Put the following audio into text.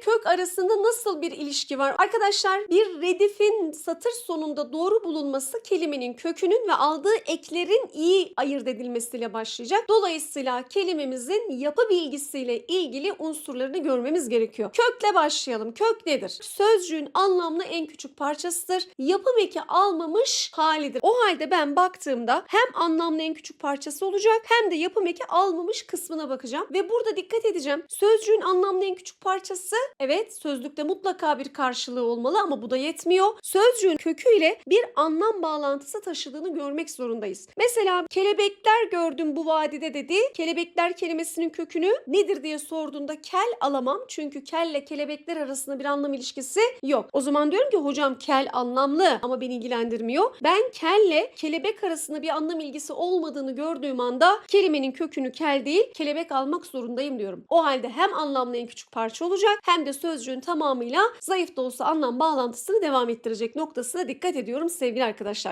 kök arasında nasıl bir ilişki var? Arkadaşlar bir redifin satır sonunda doğru bulunması kelimenin kökünün ve aldığı eklerin iyi ayırt edilmesiyle başlayacak. Dolayısıyla kelimemizin yapı bilgisiyle ilgili unsurlarını görmemiz gerekiyor. Kökle başlayalım. Kök nedir? Sözcüğün anlamlı en küçük parçasıdır. Yapım eki almamış halidir. O halde ben baktığımda hem anlamlı en küçük parçası olacak hem de yapım eki almamış kısmına bakacağım. Ve burada dikkat edeceğim. Sözcüğün anlamlı en küçük parçası evet sözlükte mutlaka bir karşılığı olmalı ama bu da yetmiyor. Sözcüğün köküyle bir anlam bağlantısı taşıdığını görmek zorundayız. Mesela kelebekler gördüm bu vadide dedi. Kelebekler kelimesinin kökünü nedir diye sorduğunda kel alamam. Çünkü kelle kelebekler arasında bir anlam ilişkisi yok. O zaman diyorum ki hocam kel anlamlı ama beni ilgilendirmiyor. Ben kelle kelebek arasında bir anlam ilgisi olmadığını gördüğüm anda kelimenin kökünü kel değil kelebek almak zorundayım diyorum. O halde hem anlamlı en küçük parça olacak hem de sözcüğün tamamıyla zayıf da olsa anlam bağlantısını devam ettirecek noktasına dikkat ediyorum sevgili arkadaşlar.